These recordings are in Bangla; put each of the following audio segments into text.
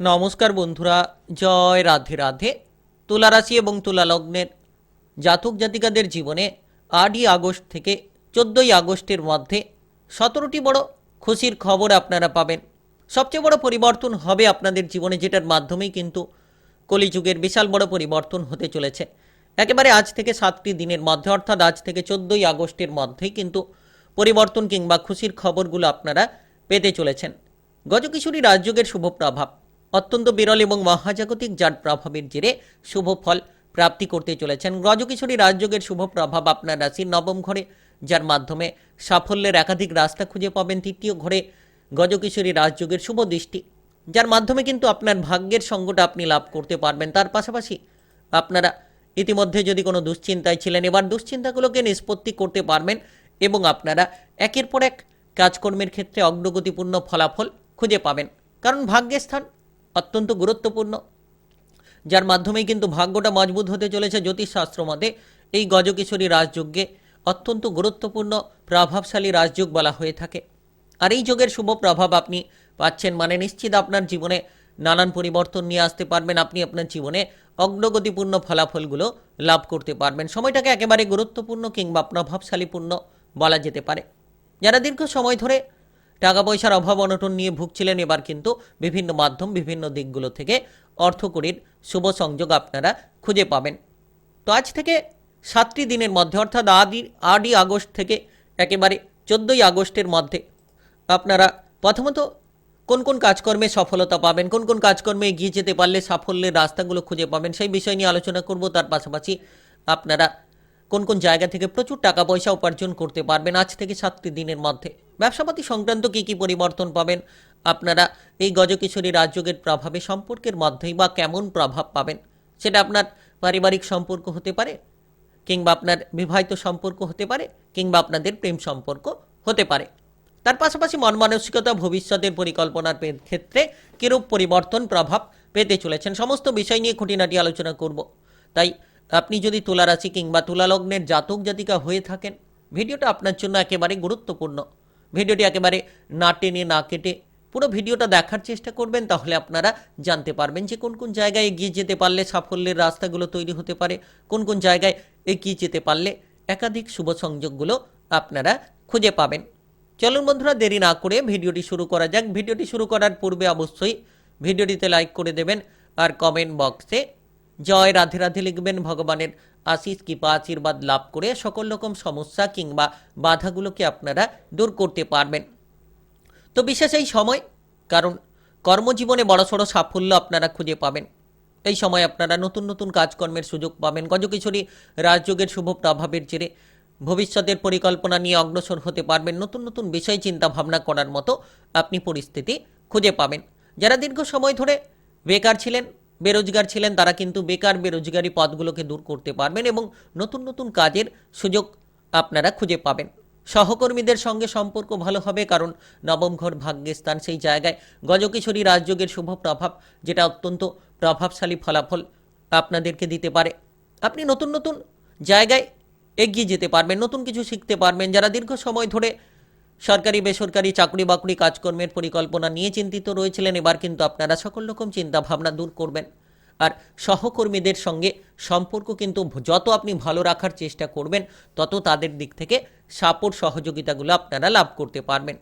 নমস্কার বন্ধুরা, জয় রাধে রাধে। তুলা রাশি এবং তুলা লগ্নের জাতক জাতিকাদের জীবনে আটই আগস্ট থেকে চোদ্দোই আগস্টের মধ্যে সতেরোটি বড় খুশির খবর আপনারা পাবেন। সবচেয়ে বড় পরিবর্তন হবে আপনাদের জীবনে, যেটার মাধ্যমেই কিন্তু কলিযুগের বিশাল বড় পরিবর্তন হতে চলেছে। একেবারে আজ থেকে সাতটি দিনের মধ্যে, অর্থাৎ আজ থেকে চোদ্দোই আগস্টের মধ্যেই কিন্তু পরিবর্তন কিংবা খুশির খবরগুলো আপনারা পেতে চলেছেন। গজকিশোরী রাজযোগের শুভ প্রভাব। অত্যন্ত বিরল এবং মহাজাগতিক যার প্রভাবের জেরে শুভ ফল প্রাপ্তি করতে চলেছেন গজকিশোরী রাজযোগের শুভ প্রভাব আপনার রাশির নবম ঘরে, যার মাধ্যমে সাফল্যের একাধিক রাস্তা খুঁজে পাবেন তৃতীয় ঘরে গজকিশোরী রাজযোগের শুভ দৃষ্টি, যার মাধ্যমে কিন্তু আপনার ভাগ্যের সঙ্গটা আপনি লাভ করতে পারবেন। তার পাশাপাশি আপনারা ইতিমধ্যে যদি কোনো দুশ্চিন্তায় ছিলেন, এবার দুশ্চিন্তাগুলোকে নিষ্পত্তি করতে পারবেন এবং আপনারা একের পর এক কাজকর্মের ক্ষেত্রে অগ্রগতিপূর্ণ ফলাফল খুঁজে পাবেন। কারণ ভাগ্যের স্থান অত্যন্ত গুরুত্বপূর্ণ, যার মাধ্যমেই কিন্তু ভাগ্যটা মজবুত হতে চলেছে জ্যোতিষশাস্ত্র মতে এই গজকিশোরী রাজযোগ্যে অত্যন্ত গুরুত্বপূর্ণ, প্রভাবশালী রাজযোগ বলা হয়ে থাকে। আর এই যোগের শুভ প্রভাব আপনি পাচ্ছেন মানে নিশ্চিত আপনার জীবনে নানান পরিবর্তন নিয়ে আসতে পারবেন, আপনি আপনার জীবনে অগ্রগতিপূর্ণ ফলাফলগুলো লাভ করতে পারবেন। সময়টাকে একেবারে গুরুত্বপূর্ণ কিংবা প্রভাবশালীপূর্ণ বলা যেতে পারে। যারা দীর্ঘ সময় ধরে টাকা পয়সার অভাব অনটন নিয়ে ভুগছিলেন এবার কিন্তু বিভিন্ন মাধ্যম বিভিন্ন দিকগুলো থেকে অর্থকরীর শুভ সংযোগ আপনারা খুঁজে পাবেন। তো আজ থেকে সাতটি দিনের মধ্যে, অর্থাৎ আদি আটই আগস্ট থেকে একেবারে চোদ্দোই আগস্টের মধ্যে আপনারা প্রথমত কোন কোন কাজকর্মে সফলতা পাবেন, কোন কোন কাজকর্মে এগিয়ে যেতে পারলে সাফল্যের রাস্তাগুলো খুঁজে পাবেন, সেই বিষয় নিয়ে আলোচনা করব। তার পাশাপাশি আপনারা কোন কোন জায়গা থেকে প্রচুর টাকা পয়সা উপার্জন করতে পারবেন আজ থেকে সাতটি দিনের মধ্যে। ব্যবসাপাতি সংক্রান্ত কী কী পরিবর্তন পাবেন? আপনারা এই গজকিশোরী রাজযোগের প্রভাবে সম্পর্কের মধ্যেই বা কেমন প্রভাব পাবেন? সেটা আপনার পারিবারিক সম্পর্ক হতে পারে, কিংবা আপনার বিবাহিত সম্পর্ক হতে পারে, কিংবা আপনাদের প্রেম সম্পর্ক হতে পারে। তার পাশাপাশি মন মানসিকতা, ভবিষ্যতের পরিকল্পনার ক্ষেত্রে কিরূপ পরিবর্তন প্রভাব পেতে চলেছেন? সমস্ত বিষয় নিয়ে খুঁটিনাটি আলোচনা করব। তাই আপনি যদি তুলা রাশি কিংবা তুলা লগ্নের জাতক জাতিকা হয়ে থাকেন, ভিডিওটা আপনার জন্য একেবারে গুরুত্বপূর্ণ। ভিডিওটি একেবারে না টেনে, না কেটে পুরো ভিডিওটা দেখার চেষ্টা করবেন, তাহলে আপনারা জানতে পারবেন যে কোন কোন জায়গায় এগিয়ে যেতে পারলে সাফল্যের রাস্তাগুলো তৈরি হতে পারে, কোন কোন জায়গায় এগিয়ে যেতে পারলে একাধিক শুভ সংযোগগুলো আপনারা খুঁজে পাবেন। চলুন বন্ধুরা, দেরি না করে ভিডিওটি শুরু করা যাক। ভিডিওটি শুরু করার পূর্বে অবশ্যই ভিডিওটিতে লাইক করে দেবেন আর কমেন্ট বক্সে জয়, রাধে রাধে লিখবেন ভগবানের আশিস কৃপা, আশীর্বাদ লাভ করে সকল রকম সমস্যা কিংবা বাধাগুলোকে আপনারা দূর করতে পারবেন। তো বিশেষ এই সময়, কারণ কর্মজীবনে বড়সড় সাফল্য আপনারা খুঁজে পাবেন। এই সময় আপনারা নতুন নতুন কাজকর্মের সুযোগ পাবেন। গজকিশোরী রাজযোগের শুভ প্রভাবের জেরে ভবিষ্যতের পরিকল্পনা নিয়ে অগ্রসর হতে পারবেন। নতুন নতুন বিষয় চিন্তা ভাবনা করার মতো আপনি পরিস্থিতি খুঁজে পাবেন। যারা দীর্ঘ সময় ধরে বেকার ছিলেন বেরোজগার ছিলেন, তারা কিন্তু বেকার বেরোজগারি পদগুলোকে দূর করতে পারবেন এবং নতুন নতুন কাজের সুযোগ আপনারা খুঁজে পাবেন। সহকর্মীদের সঙ্গে সম্পর্ক ভালো হবে কারণ নবম ঘর ভাগ্যস্থান সেই জায়গায়। গজকিশোরী রাজযোগের শুভ প্রভাব, যেটা অত্যন্ত প্রভাবশালী ফলাফল আপনাদেরকে দিতে পারে। আপনি নতুন নতুন জায়গায় এগিয়ে যেতে পারবেন, নতুন কিছু শিখতে পারবেন, যারা দীর্ঘ সময় ধরে সরকারি, বেসরকারি চাকরি বাকরি কাজকর্মের পরিকল্পনা নিয়ে চিন্তিত রয়েছিলেন। এবার কিন্তু আপনারা সকল রকম চিন্তা ভাবনা দূর করবেন। আর সহকর্মীদের সঙ্গে সম্পর্ক কিন্তু যত আপনি ভালো রাখার চেষ্টা করবেন, তত তাদের দিক থেকে সাপোর্ট, সহযোগিতাগুলো আপনারা লাভ করতে পারবেন।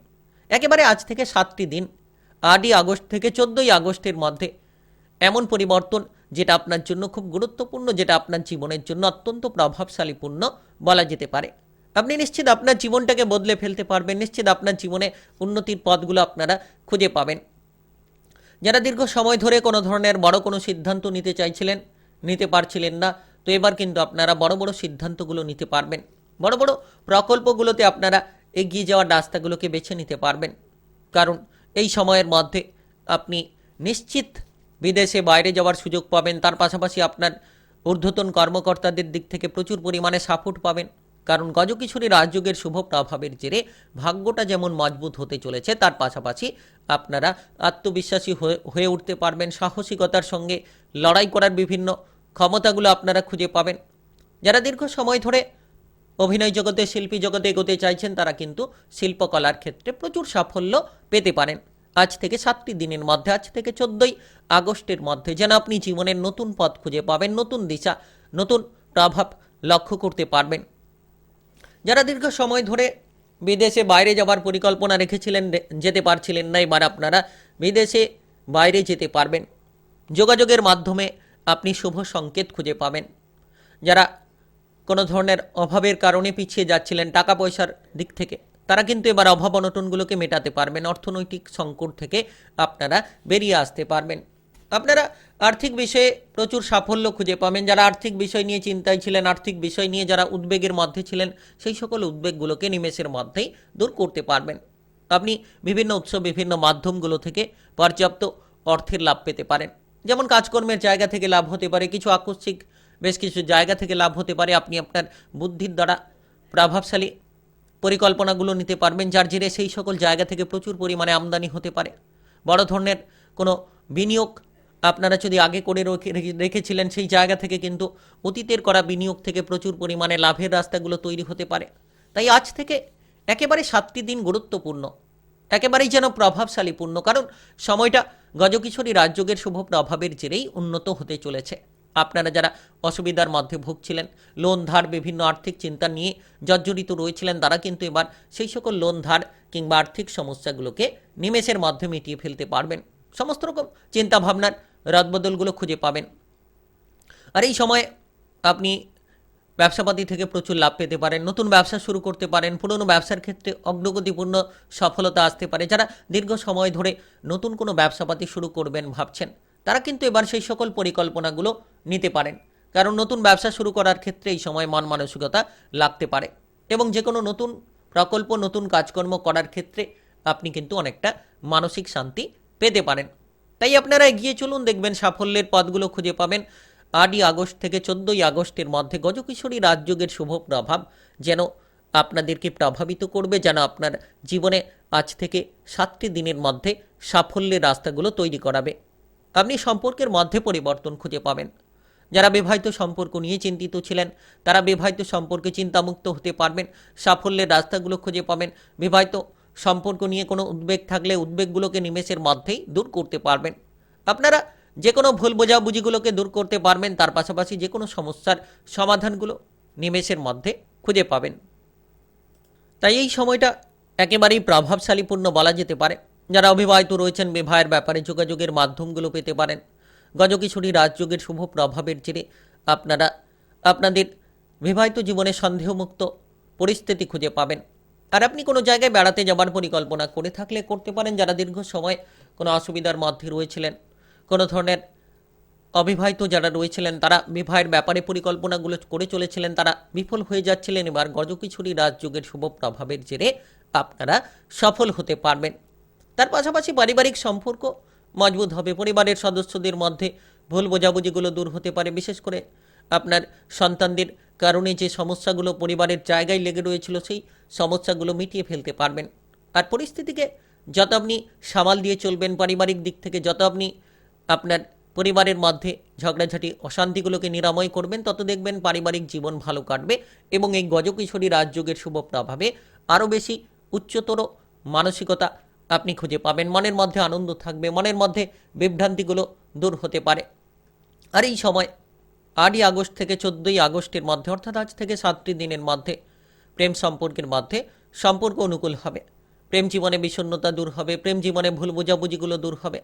একেবারে আজ থেকে সাতটি দিন, আটই আগস্ট থেকে চোদ্দোই আগস্টের মধ্যে এমন পরিবর্তন যেটা আপনার জন্য খুব গুরুত্বপূর্ণ, যেটা আপনার জীবনের জন্য অত্যন্ত প্রভাবশালীপূর্ণ বলা যেতে পারে। আপনি নিশ্চিত আপনার জীবনটাকে বদলে ফেলতে পারবেন, নিশ্চিত আপনার জীবনে উন্নতির পথগুলো আপনারা খুঁজে পাবেন। যারা দীর্ঘ সময় ধরে কোনো ধরনের বড় কোনো সিদ্ধান্ত নিতে চাইছিলেন, নিতে পারছিলেন না, তো এবার কিন্তু আপনারা বড় বড় সিদ্ধান্তগুলো নিতে পারবেন। বড় বড় প্রকল্পগুলোতে আপনারা এগিয়ে যাওয়ার রাস্তাগুলোকে বেছে নিতে পারবেন। কারণ এই সময়ের মধ্যে আপনি নিশ্চিত বিদেশে বাইরে যাওয়ার সুযোগ পাবেন, তার পাশাপাশি আপনার ঊর্ধ্বতন কর্মকর্তাদের দিক থেকে প্রচুর পরিমাণে সাপোর্ট পাবেন। কারণ গজকিশোরী রাজযোগের শুভ প্রভাবের জেরে ভাগ্যটা যেমন মজবুত হতে চলেছে, তার পাশাপাশি আপনারা আত্মবিশ্বাসী হয়ে উঠতে পারবেন সাহসিকতার সঙ্গে। লড়াই করার বিভিন্ন ক্ষমতাগুলো আপনারা খুঁজে পাবেন। যারা দীর্ঘ সময় ধরে অভিনয় জগতে, শিল্পী জগতে এগোতে চাইছেন, তারা কিন্তু শিল্পকলার ক্ষেত্রে প্রচুর সাফল্য পেতে পারেন। আজ থেকে সাতটি দিনের মধ্যে, আজ থেকে চোদ্দই আগস্টের মধ্যে যেন আপনি জীবনের নতুন পথ খুঁজে পাবেন, নতুন দিশা, নতুন প্রভাব লক্ষ্য করতে পারবেন। যারা দীর্ঘ সময় ধরে বিদেশে বাইরে যাওয়ার পরিকল্পনা রেখেছিলেন যেতে পারছিলেন না, এবার আপনারা বিদেশে বাইরে যেতে পারবেন। যোগাযোগের মাধ্যমে আপনি শুভ সংকেত খুঁজে পাবেন। যারা কোনো ধরনের অভাবের কারণে পিছিয়ে যাচ্ছিলেন টাকা পয়সার দিক থেকে, তারা কিন্তু এবার অভাব অনটনগুলোকে মেটাতে পারবেন, অর্থনৈতিক সংকট থেকে আপনারা বেরিয়ে আসতে পারবেন। আপনারা আর্থিক বিষয়ে প্রচুর সাফল্য খুঁজে পাবেন। যারা আর্থিক বিষয় নিয়ে চিন্তায় ছিলেন, আর্থিক বিষয় নিয়ে যারা উদ্বেগের মধ্যে ছিলেন, সেই সকল উদ্বেগগুলোকে নিমেষের মধ্যেই দূর করতে পারবেন। আপনি বিভিন্ন উৎস বিভিন্ন মাধ্যমগুলো থেকে পর্যাপ্ত অর্থের লাভ পেতে পারেন। যেমন কাজকর্মের জায়গা থেকে লাভ হতে পারে, কিছু আকস্মিক, বেশ কিছু জায়গা থেকে লাভ হতে পারে। আপনি আপনার বুদ্ধির দ্বারা প্রভাবশালী পরিকল্পনাগুলো নিতে পারবেন, যার জেরে সেই সকল জায়গা থেকে প্রচুর পরিমাণে আমদানি হতে পারে। বড় ধরনের কোনো বিনিয়োগ আপনারা যদি আগে করে রেখে- রেখে- রেখেছিলেন সেই জায়গা থেকে কিন্তু অতীতের করা বিনিয়োগ থেকে প্রচুর পরিমাণে লাভের রাস্তাগুলো তৈরি হতে পারে। তাই আজ থেকে একেবারে সাতটি দিন গুরুত্বপূর্ণ। একেবারেই যেন প্রভাবশালীপূর্ণ কারণ সময়টা গজকিশোরী রাজযোগের শুভ প্রভাবের জেরেই উন্নত হতে চলেছে। আপনারা যারা অসুবিধার মধ্যে ভুগছিলেন, লোন ধার, বিভিন্ন আর্থিক চিন্তা নিয়ে জর্জরিত রয়েছিলেন, তারা কিন্তু এবার সেই সকল লোন ধার কিংবা আর্থিক সমস্যাগুলোকে নিমেষের মধ্যে মিটিয়ে ফেলতে পারবেন। সমস্ত রকম চিন্তাভাবনার রদবদলগুলো খুঁজে পাবেন। আর এই সময় আপনি ব্যবসাপাতি থেকে প্রচুর লাভ পেতে পারেন, নতুন ব্যবসা শুরু করতে পারেন, পুরনো ব্যবসার ক্ষেত্রে অগ্রগতিপূর্ণ সফলতা আসতে পারে। যারা দীর্ঘ সময় ধরে নতুন কোনো ব্যবসাপাতি শুরু করবেন ভাবছেন, তারা কিন্তু এবার সেই সকল পরিকল্পনাগুলো নিতে পারেন। কারণ নতুন ব্যবসা শুরু করার ক্ষেত্রে এই সময় মন মানসিকতা লাগতে পারে এবং যে কোনো নতুন প্রকল্প, নতুন কাজকর্ম করার ক্ষেত্রে আপনি কিন্তু অনেকটা মানসিক শান্তি পেতে পারেন। তাই আপনারা এগিয়ে চলুন, দেখবেন সাফল্যের পথগুলো খুঁজে পাবেন। আটই আগস্ট থেকে চোদ্দোই আগস্টের মধ্যে গজকিশোরী রাজযোগের শুভ প্রভাব যেন আপনাদেরকে প্রভাবিত করবে, যেন আপনার জীবনে আজ থেকে সাতটি দিনের মধ্যে সাফল্যের রাস্তাগুলো তৈরি করাবে। আপনি সম্পর্কের মধ্যে পরিবর্তন খুঁজে পাবেন। যারা বিবাহিত সম্পর্ক নিয়ে চিন্তিত ছিলেন, তারা বিবাহিত সম্পর্কে চিন্তামুক্ত হতে পারবেন, সাফল্যের রাস্তাগুলো খুঁজে পাবেন। বিবাহিত সম্পর্ক নিয়ে কোনো উদ্বেগ থাকলে উদ্বেগগুলোকে নিমেষের মধ্যেই দূর করতে পারবেন। আপনারা যে কোনো ভুল বোঝাবুঝিগুলোকে দূর করতে পারবেন, তার পাশাপাশি যে কোনো সমস্যার সমাধানগুলো নিমেষের মধ্যে খুঁজে পাবেন। তাই এই সময়টা একেবারেই প্রভাবশালীপূর্ণ বলা যেতে পারে। যারা অবিবাহিত রয়েছেন, বিবাহের ব্যাপারে যোগাযোগের মাধ্যমগুলো পেতে পারেন। গজকিশোরী রাজযোগের শুভ প্রভাবের জেরে আপনারা, আপনাদের বিবাহিত জীবনে সন্দেহমুক্ত পরিস্থিতি খুঁজে পাবেন। আর আপনি কোনো জায়গায় বেড়াতে যাবার পরিকল্পনা করে থাকলে করতে পারেন যারা দীর্ঘ সময় কোনো অসুবিধার মধ্যে রয়েছিলেন। কোনো ধরনের অবিবাহিত যারা রয়েছিলেন, তারা বিবাহের ব্যাপারে পরিকল্পনাগুলো করে চলেছিলেন, তারা বিফল হয়ে যাচ্ছিলেন। এবার গজকিছুরি রাজযোগের শুভ প্রভাবের জেরে আপনারা সফল হতে পারবেন। তার পাশাপাশি পারিবারিক সম্পর্ক মজবুত হবে, পরিবারের সদস্যদের মধ্যে ভুল বোঝাবুঝিগুলো দূর হতে পারে, বিশেষ করে আপনার সন্তানদের কারণে যে সমস্যাগুলো পরিবারের জায়গায় লেগে রয়েছিল, সেই সমস্যাগুলো মিটিয়ে ফেলতে পারবেন। আর পরিস্থিতিকে যত আপনি সামাল দিয়ে চলবেন, পারিবারিক দিক থেকে যত আপনি আপনার পরিবারের মধ্যে ঝগড়াঝাটি, অশান্তিগুলোকে নিরাময় করবেন, তত দেখবেন পারিবারিক জীবন ভালো কাটবে এবং এই গজকিশোরী রাজযোগের শুভ প্রভাবে আরও বেশি উচ্চতর মানসিকতা আপনি খুঁজে পাবেন। মনের মধ্যে আনন্দ থাকবে, মনের মধ্যে বিভ্রান্তিগুলো দূর হতে পারে। আর এই সময় আটই আগস্ট থেকে চোদ্দই আগস্টের মধ্যে, অর্থাৎ আজ থেকে সাতটি দিনের মধ্যে প্রেম সম্পর্কের মধ্যে সম্পর্ক অনুকূল হবে। প্রেম জীবনে বিষণ্ণতা দূর হবে, প্রেম জীবনে ভুল বোঝাবুঝিগুলো দূর হবে।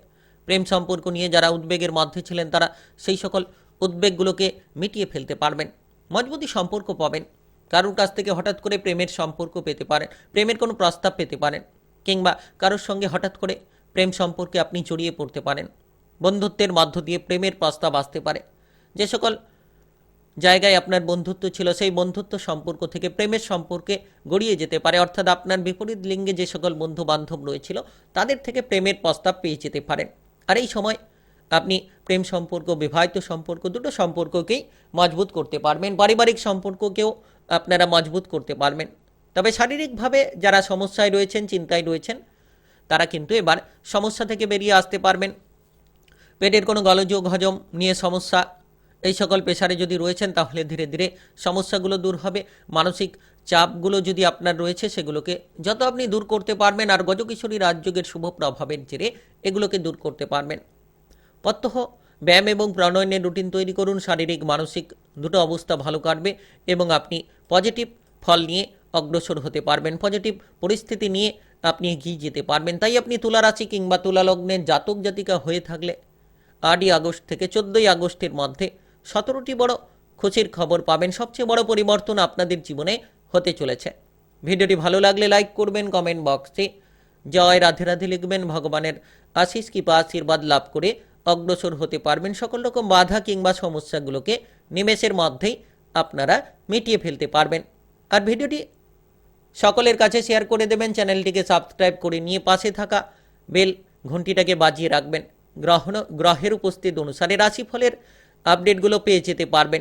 প্রেম সম্পর্ক নিয়ে যারা উদ্বেগের মধ্যে ছিলেন, তারা সেই সকল উদ্বেগগুলোকে মিটিয়ে ফেলতে পারবেন মজবুতি সম্পর্ক পাবেন। কারোর কাছ থেকে হঠাৎ করে প্রেমের সম্পর্ক পেতে পারেন, প্রেমের কোনো প্রস্তাব পেতে পারেন, কিংবা কারোর সঙ্গে হঠাৎ করে প্রেম সম্পর্কে আপনি জড়িয়ে পড়তে পারেন। বন্ধুত্বের মধ্য দিয়ে প্রেমের প্রস্তাব আসতে পারে। যে সকল জায়গায় আপনার বন্ধুত্ব ছিল, সেই বন্ধুত্ব সম্পর্ক থেকে প্রেমের সম্পর্কে গড়িয়ে যেতে পারে। অর্থাৎ আপনার বিপরীত লিঙ্গে যে সকল বন্ধু বান্ধব রয়েছিল, তাদের থেকে প্রেমের প্রস্তাব পেয়ে যেতে পারেন। আর এই সময় আপনি প্রেম সম্পর্ক, বিবাহিত সম্পর্ক দুটো সম্পর্ককেই মজবুত করতে পারবেন। পারিবারিক সম্পর্ককেও আপনারা মজবুত করতে পারবেন। তবে শারীরিকভাবে যারা সমস্যায় রয়েছেন, চিন্তায় রয়েছেন, তারা কিন্তু এবার সমস্যা থেকে বেরিয়ে আসতে পারবেন। পেটের কোনো গলযোগ, হজম নিয়ে সমস্যা এই সকল পেশারে যদি রয়েছেন, তাহলে ধীরে ধীরে সমস্যাগুলো দূর হবে। মানসিক চাপগুলো যদি আপনার রয়েছে, সেগুলোকে যত আপনি দূর করতে পারবেন, আর গজকিশোরী রাজযোগের শুভ প্রভাবের জেরে এগুলোকে দূর করতে পারবেন। প্রত্যহ ব্যায়াম এবং প্রাণায়ামের রুটিন তৈরি করুন। শারীরিক, মানসিক দুটো অবস্থা ভালো কাটবে এবং আপনি পজিটিভ ফল নিয়ে অগ্রসর হতে পারবেন। পজিটিভ পরিস্থিতি নিয়ে আপনি এগিয়ে যেতে পারবেন। তাই আপনি তুলা রাশি কিংবা তুলা লগ্নের জাতক জাতিকা হয়ে থাকলে আটই আগস্ট থেকে চোদ্দোই আগস্টের মধ্যে সতেরোটি বড় খুশির খবর পাবেন। সবচেয়ে বড় পরিবর্তন আপনাদের জীবনে হতে চলেছে। ভিডিওটি ভালো লাগলে লাইক করবেন, কমেন্ট বক্সে। জয় রাধে রাধে লিখবেন, ভগবানের আশিস কৃপা আশীর্বাদ লাভ করে অগ্রসর হতে পারবেন। সকল রকম বাধা কিংবা সমস্যাগুলোকে নিমেষের মধ্যেই আপনারা মিটিয়ে ফেলতে পারবেন। আর ভিডিওটি সকলের কাছে শেয়ার করে দেবেন, চ্যানেলটিকে সাবস্ক্রাইব করে নিয়ে পাশে থাকা বেল ঘন্টিটাকে বাজিয়ে রাখবেন। গ্রহণ, গ্রহের উপস্থিত অনুসারে রাশিফলের আপডেটগুলো পেয়ে যেতে পারবেন।